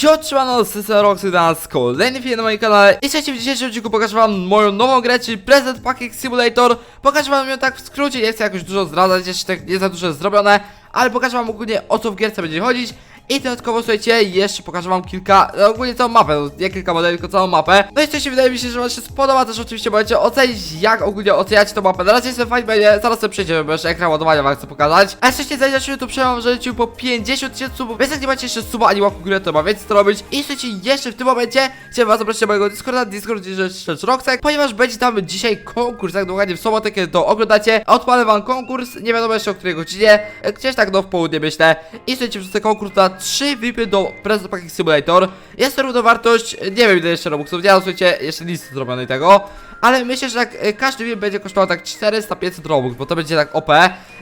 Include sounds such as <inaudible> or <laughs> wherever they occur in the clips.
Jo, trzymano z Roxy na nas kolejny film na moim kanale. I w dzisiejszym odcinku pokażę wam moją nową grę, czyli Present Packing Simulator. Pokażę wam ją tak w skrócie, nie chcę jakoś dużo zdradzać, jeszcze tak nie za dużo zrobione Ale pokażę wam ogólnie o co w gierce będzie chodzić i dodatkowo słuchajcie, jeszcze pokażę wam kilka, no ogólnie całą mapę, no, nie kilka modeli, tylko całą mapę. No i słuchajcie, wydaje mi się, że wam się spodoba, też oczywiście możecie ocenić jak ogólnie oceniacie tą mapę. Na razie jestem fajnie będzie, zaraz sobie przejdziemy, bo jeszcze ekran ładowania wam chcę pokazać. A zanim zaczniemy, to przejmam, że lecił po 50 tysięcy subów Więc jak nie macie jeszcze suba ani łapku górę, to ma więcej co robić. I słuchajcie, jeszcze w tym momencie chciałem was zaprosić do mojego Discorda, Discord rzecz Roxek. Ponieważ będzie tam dzisiaj konkurs, jak dokładnie w sobotę, kiedy to oglądacie Odpalę wam konkurs, nie wiadomo jeszcze o której godzinie e, Gdzieś tak do w południe myślę. I słuchajcie, wrzucę konkurs na 3 VIPy do Present Packing Simulator. Jest to równowartość, nie wiem ile jeszcze robuxów, mam słuchajcie, jeszcze listy zrobionej tego. Ale myślę, że jak e, każdy film będzie kosztował tak 400-500 robux, bo to będzie tak OP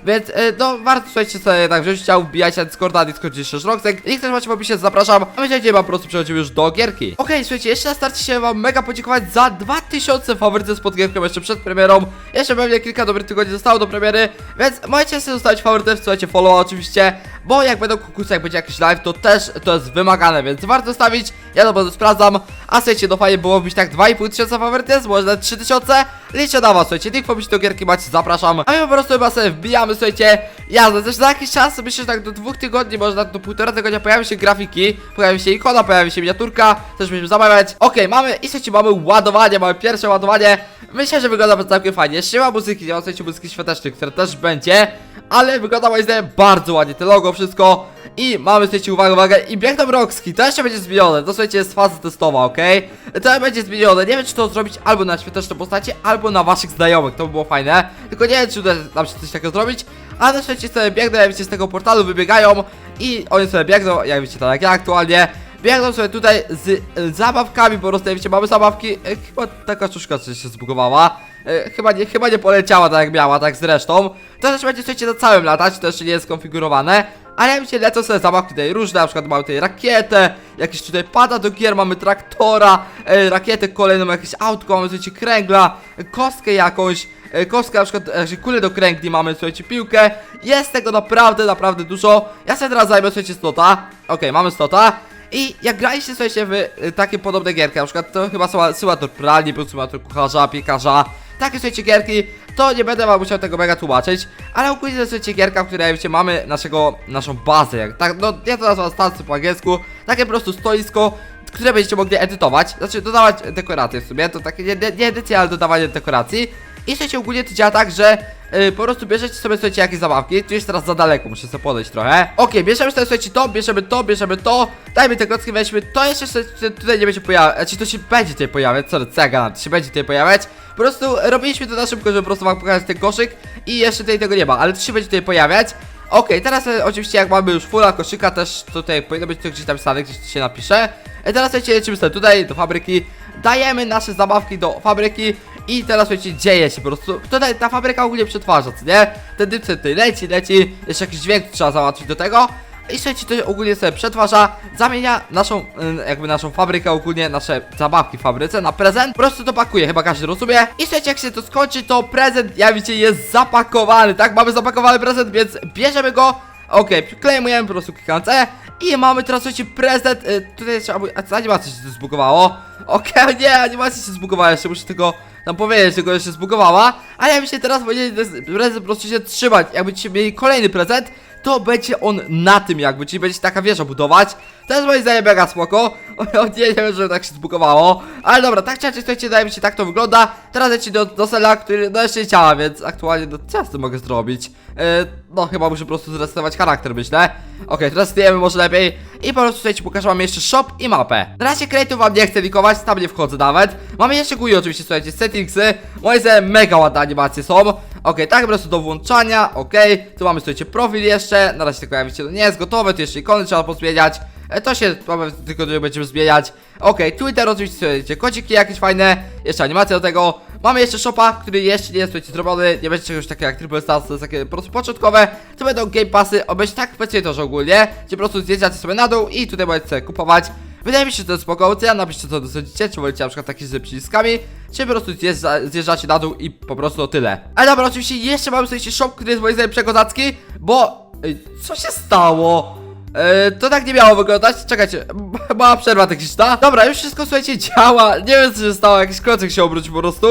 Więc e, no warto słuchajcie sobie tak wziąć chciał, wbijajcie na Discorda, Discord jeszcze Roxek. Link też macie w opisie, zapraszam. A my dzisiaj po prostu przechodzimy już do gierki. Okej, słuchajcie, jeszcze na starcie się wam mega podziękować za 2000 faworytów z gierką jeszcze przed premierą. Jeszcze pewnie kilka dobrych tygodni zostało do premiery Więc możecie sobie zostawić faworytów, słuchajcie, follow oczywiście Bo jak będą konkursy, jak będzie jakiś live, to też to jest wymagane, więc warto stawić Ja to będę sprawdzam. A słuchajcie, do fajnie było wbić tak 2,5 tysiąca faworytów, może nawet 3000 Liczę na was, słuchajcie, link w opisie do gierki macie, zapraszam. A my po prostu chyba sobie wbijamy, słuchajcie. Jazdę, też za jakiś czas, myślę, że tak do dwóch tygodni, może nawet do półtora tygodnia pojawią się grafiki Pojawi się ikona, pojawi się miniaturka Też będziemy zamawiać Okej, mamy, i słuchajcie, mamy ładowanie, mamy pierwsze ładowanie. Myślę, że wygląda to całkiem fajnie. Jeszcze nie ma muzyki, nie ma słuchajcie muzyki świątecznej, która też będzie Ale wygląda moim zdaniem bardzo ładnie, te logo, wszystko i mamy, słuchajcie, uwaga, uwaga, i biegną Roxki, to jeszcze będzie zmienione, to słuchajcie, jest faza testowa, okej? To będzie zmienione, nie wiem czy to zrobić albo na świąteczne postacie, albo na waszych znajomych, to by było fajne. Tylko nie wiem czy uda nam się coś takiego zrobić. Ale na słuchajcie, sobie biegną, widzicie, z tego portalu wybiegają. I oni sobie biegną, jak widzicie, tak jak ja aktualnie. Biegną sobie tutaj z zabawkami, po prostu, mamy zabawki. E, Chyba taka czuszka coś się zbugowała. E, chyba, nie, chyba nie poleciała tak jak miała, tak zresztą. To też będzie, słuchajcie, na całym latać, to jeszcze nie jest skonfigurowane ale jak widzicie, lecą sobie zabawki tutaj różne, na przykład mamy tutaj rakietę, jakieś tutaj pada do gier, mamy traktora, e, rakietę kolejną, jakieś autko, mamy słuchajcie kręgla, e, kostkę jakąś, e, kostkę na przykład, e, kulę do kręgli, mamy słuchajcie piłkę, jest tego naprawdę, naprawdę dużo. Ja sobie teraz zajmę słuchajcie slota, okej, mamy slota. I jak graliście słuchajcie w y, takie podobne gierki, na przykład to chyba symulator pralni, był symulator kucharza, piekarza, takie słuchajcie gierki, to nie będę wam musiał tego mega tłumaczyć, ale ogólnie to słuchajcie gierka, w której wiecie mamy naszego, naszą bazę, jak tak, no ja to nazywam stację po angielsku, takie po prostu stoisko, które będziecie mogli edytować, znaczy dodawać dekoracje w sumie, to takie nie, nie, nie ale dodawanie dekoracji. I słuchajcie, ogólnie to działa tak, że yy, po prostu bierzecie sobie, słuchajcie, jakieś zabawki, tu jest teraz za daleko, muszę sobie podejść trochę. Okej, bierzemy sobie, słuchajcie, to, bierzemy to, bierzemy to, dajmy te klocki, weźmy to, jeszcze tutaj nie będzie pojawiać, znaczy to się będzie tutaj pojawiać, sorry, co ja to się będzie tutaj pojawiać. Po prostu robiliśmy to na szybko, żeby po prostu wam pokazać ten koszyk i jeszcze tutaj tego nie ma, ale to się będzie tutaj pojawiać. Okej, teraz e, oczywiście jak mamy już fulla koszyka też tutaj powinno być to gdzieś tam stane, gdzieś się napisze. E, teraz słuchajcie, lecimy sobie tutaj do fabryki, dajemy nasze zabawki do fabryki i teraz słuchajcie, dzieje się po prostu. Tutaj ta fabryka ogólnie przetwarza, co nie? Ten sobie tutaj leci, leci, jeszcze jakiś dźwięk trzeba załatwić do tego. I słuchajcie, to ogólnie sobie przetwarza, zamienia naszą, jakby naszą fabrykę, ogólnie nasze zabawki w fabryce na prezent. Po prostu to pakuje, chyba każdy rozumie. I słuchajcie, jak się to skończy, to prezent, jak widzicie, jest zapakowany, tak? Mamy zapakowany prezent, więc bierzemy go. Okej, przyklejmujemy po prostu klikając E i mamy teraz słuchajcie prezent, y, tutaj trzeba, a animacja się tu zbugowało? Okej, <laughs> nie, animacja się zbugowała, jeszcze muszę tylko nam powiedzieć, że go jeszcze zbugowała, ale ja myślę teraz powinien ten prezent po prostu się trzymać, jakbyście mieli kolejny prezent, to będzie on na tym jakby, czyli będziecie taka wieża budować. Jest moim zdaniem mega spoko. <laughs> O nie, nie wiem, że tak się zbugowało. Ale dobra, tak czy inaczej, słuchajcie, mi się tak to wygląda. Teraz leci do, do sela, który no jeszcze nie działa, więc aktualnie no co ja z tym mogę zrobić? E, no chyba muszę po prostu zresetować charakter, myślę. Okej, teraz stejemy może lepiej. I po prostu słuchajcie, pokażę wam jeszcze shop i mapę. Na razie kredytów wam nie chcę likować, tam nie wchodzę nawet. Mamy jeszcze GUI oczywiście, słuchajcie, settingsy. Moje zdaniem mega ładne animacje są. Okej, tak po prostu do włączania, okej. Tu mamy, słuchajcie, profil jeszcze. Na razie tylko jak widzicie, to nie jest gotowe, tu jeszcze ikony trzeba pozmieniać. E, To się mamy tylko tutaj będziemy zmieniać. Okej, Twitter oczywiście, słuchajcie, kodziki jakieś fajne, jeszcze animacja do tego. Mamy jeszcze shopa, który jeszcze nie jest słuchajcie, zrobiony, nie będzie czegoś takiego jak Triple Stars, to jest takie po prostu początkowe. To będą Game Passy, obejść tak w że ogólnie, gdzie po prostu zjeżdżacie sobie na dół i tutaj możecie sobie kupować. Wydaje mi się, że to jest spoko opcja, napiszcie co sądzicie, czy wolicie na przykład taki z przyciskami, czy po prostu zjeżdża, zjeżdżacie na dół i po prostu tyle. Ale dobra, oczywiście jeszcze mamy słuchajcie shop, który jest moim zdaniem przekozacki, bo... Ej, co się stało? E, to tak nie miało wyglądać. Czekajcie, <laughs> mała przerwa techniczna. Dobra, już wszystko słuchajcie działa. Nie wiem co się stało, jakiś klocek się obrócił po prostu.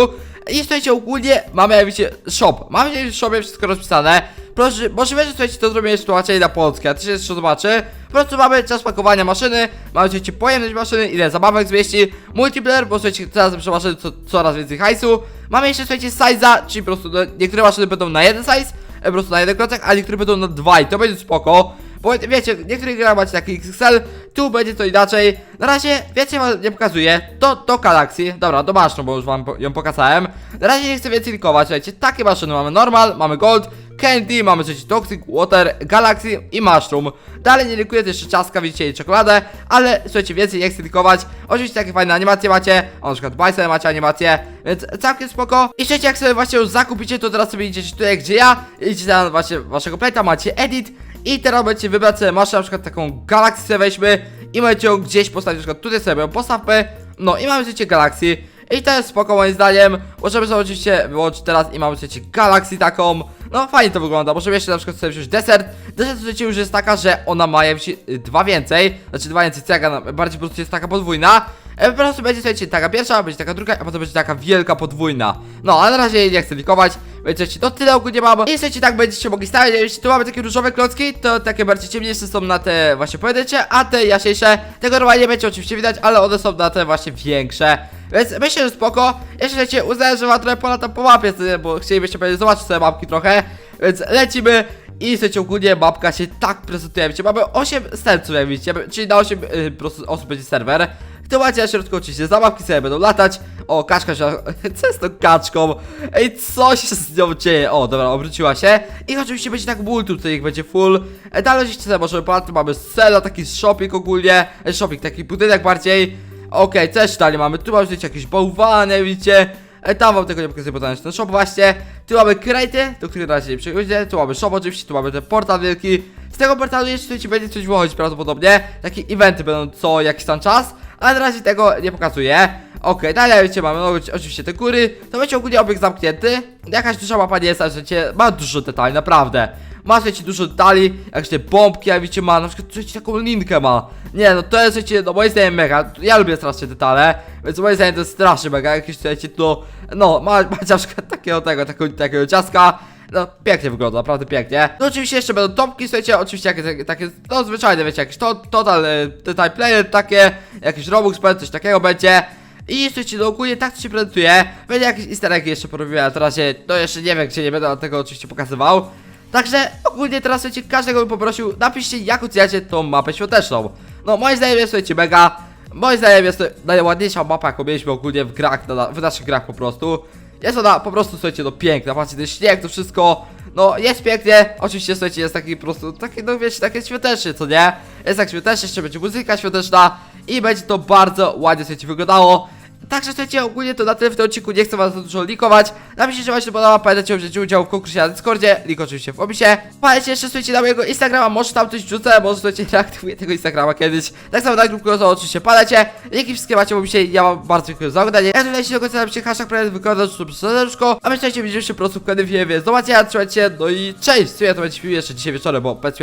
I słuchajcie, ogólnie mamy, jak widzicie, shop. Mamy w shopie wszystko rozpisane. Proszę, możliwe, że słuchajcie, to zrobimy tłumaczenie na polskie, a to się jeszcze zobaczy. Po prostu mamy czas pakowania maszyny, mamy słuchajcie pojemność maszyny, ile zabawek zmieści, multiplayer, bo słuchajcie, teraz przy maszyny co, coraz więcej hajsu. Mamy jeszcze słuchajcie size'a, czyli po prostu no, niektóre maszyny będą na jeden size, po prostu na jeden klocek, a niektóre będą na dwa i to będzie spoko. Bo wiecie, niektórych grach macie taki XXL, tu będzie to inaczej. Na razie, wiecie, nie pokazuję. To, to Galaxy. Dobra, do maszyn, bo już wam ją pokazałem. Na razie nie chcę więcej likować, słuchajcie, takie maszyny mamy normal, mamy gold, candy, mamy trzeci toxic, water, galaxy i mushroom. Dalej nie likuję, jeszcze ciastka, widzicie, i czekoladę, ale słuchajcie, więcej nie chcę likować. Oczywiście takie fajne animacje macie, na przykład Bison macie animacje, więc całkiem spoko. I słuchajcie, jak sobie właśnie już zakupicie, to teraz sobie idziecie tutaj, gdzie ja, idziecie na właśnie waszego pleta, macie edit, i teraz będziecie wybrać sobie maszynę, na przykład taką sobie weźmy i możecie ją gdzieś postawić, na przykład tutaj sobie postawmy, no i mamy życie Galaxy i to jest spoko moim zdaniem, możemy sobie oczywiście wyłączyć teraz i mamy życie Galaxy taką, no fajnie to wygląda, możemy jeszcze na przykład sobie wziąć desert, desert słuchajcie już jest taka, że ona ma jakby dwa więcej, znaczy dwa więcej, jaka, bardziej po prostu jest taka podwójna, E, Po prostu będzie, słuchajcie, taka pierwsza, będzie taka druga, a potem będzie taka wielka podwójna. No, a na razie jej nie chcę likować, słuchajcie, to tyle ogólnie mam. I słuchajcie, tak będziecie mogli stawiać, jeśli tu mamy takie różowe klocki, to takie bardziej ciemniejsze są na te właśnie pojedyncze, a te jaśniejsze, tego normalnie nie będzie oczywiście widać, ale one są na te właśnie większe. Więc myślę, że spoko. Jeszcze słuchajcie, uznałem, że ma trochę pola tam po mapie, bo chcielibyście pewnie zobaczyć sobie mapki trochę, więc lecimy. I słuchajcie, ogólnie mapka się tak prezentuje, wiecie, mamy 8 serców, jak widzicie, czyli na 8 y, osób będzie serwer. To macie na środku oczywiście zabawki sobie będą latać. O, kaczka się. <laughs> Co jest tą kaczką? Ej, co się z nią dzieje? O, dobra, obróciła się. I oczywiście będzie tak multu, tutaj ich będzie full. E, dalej oczywiście sobie możemy ponadto mamy sela, taki shopping ogólnie. E, shopping, taki budynek bardziej. Okej, co jeszcze dalej mamy? Tu mamy wiecie, jakieś bałwany, widzicie. E, tam wam tego nie pokazuję, bo ten shop właśnie. Tu mamy krejty, do których na razie nie przyjdzie. Tu mamy shop oczywiście, tu mamy ten portal wielki. Z tego portalu jeszcze słuchajcie, będzie coś wychodzić prawdopodobnie. Takie eventy będą co jakiś tam czas. Ale na razie tego nie pokazuję. Okej, dalej wiecie, mamy oczywiście te góry. To będzie ogólnie obiekt zamknięty. Jakaś duża mapa nie jest, ale wiecie, ma dużo detali, naprawdę. Ma wiecie, dużo detali, jakieś te bombki, jak wiecie, ma na przykład wiecie, taką linkę ma. Nie, no to jest wiecie, no moim zdaniem mega. Ja lubię strasznie detale, więc moim zdaniem to jest strasznie mega. Jakieś słuchajcie, to, no, ma, ma na przykład <laughs> takiego tego, takiego, takiego ciaska. No, pięknie wygląda, naprawdę pięknie. No oczywiście jeszcze będą topki, słuchajcie, oczywiście takie, no zwyczajne, wiecie, jakieś to, total e, detail player takie, jakiś Robux, coś takiego będzie. I słuchajcie, no ogólnie tak to się prezentuje. Będzie jakieś easter eggi jeszcze porobiłem, a teraz się, no jeszcze nie wiem, gdzie nie będę tego oczywiście pokazywał. Także ogólnie teraz słuchajcie, każdego bym poprosił, napiszcie jak oceniacie tą mapę świąteczną. No moim zdaniem jest słuchajcie mega. Moim zdaniem jest to najładniejsza mapa, jaką mieliśmy ogólnie w grach, na, w naszych grach po prostu. Jest ona po prostu, słuchajcie, no piękna, patrzcie, ten śnieg, to wszystko, no jest pięknie, oczywiście, słuchajcie, jest taki po prostu, taki, no wiecie, takie świąteczny, co nie? Jest tak świąteczny, jeszcze będzie muzyka świąteczna i będzie to bardzo ładnie, słuchajcie, wyglądało. Także słuchajcie, ogólnie to na tyle w tym odcinku, nie chcę was za dużo likować. Napiszcie, że wam się podoba, pamiętajcie o wzięciu udziału w konkursie na Discordzie, link oczywiście w opisie. Pamiętajcie jeszcze, słuchajcie, na mojego Instagrama, może tam coś wrzucę, może słuchajcie, reaktywuję tego Instagrama kiedyś. Tak samo na grupkę, to oczywiście pamiętajcie. Linki wszystkie macie w opisie, ja wam bardzo dziękuję za oglądanie. Jak się do końca napiszcie hashtag prawie wykonać, to serduszko. A my słuchajcie, widzimy się po prostu w kolejnym filmie, więc do zobaczenia, trzymajcie no i cześć! W sumie to będzie film jeszcze dzisiaj wieczorem, bo Pet.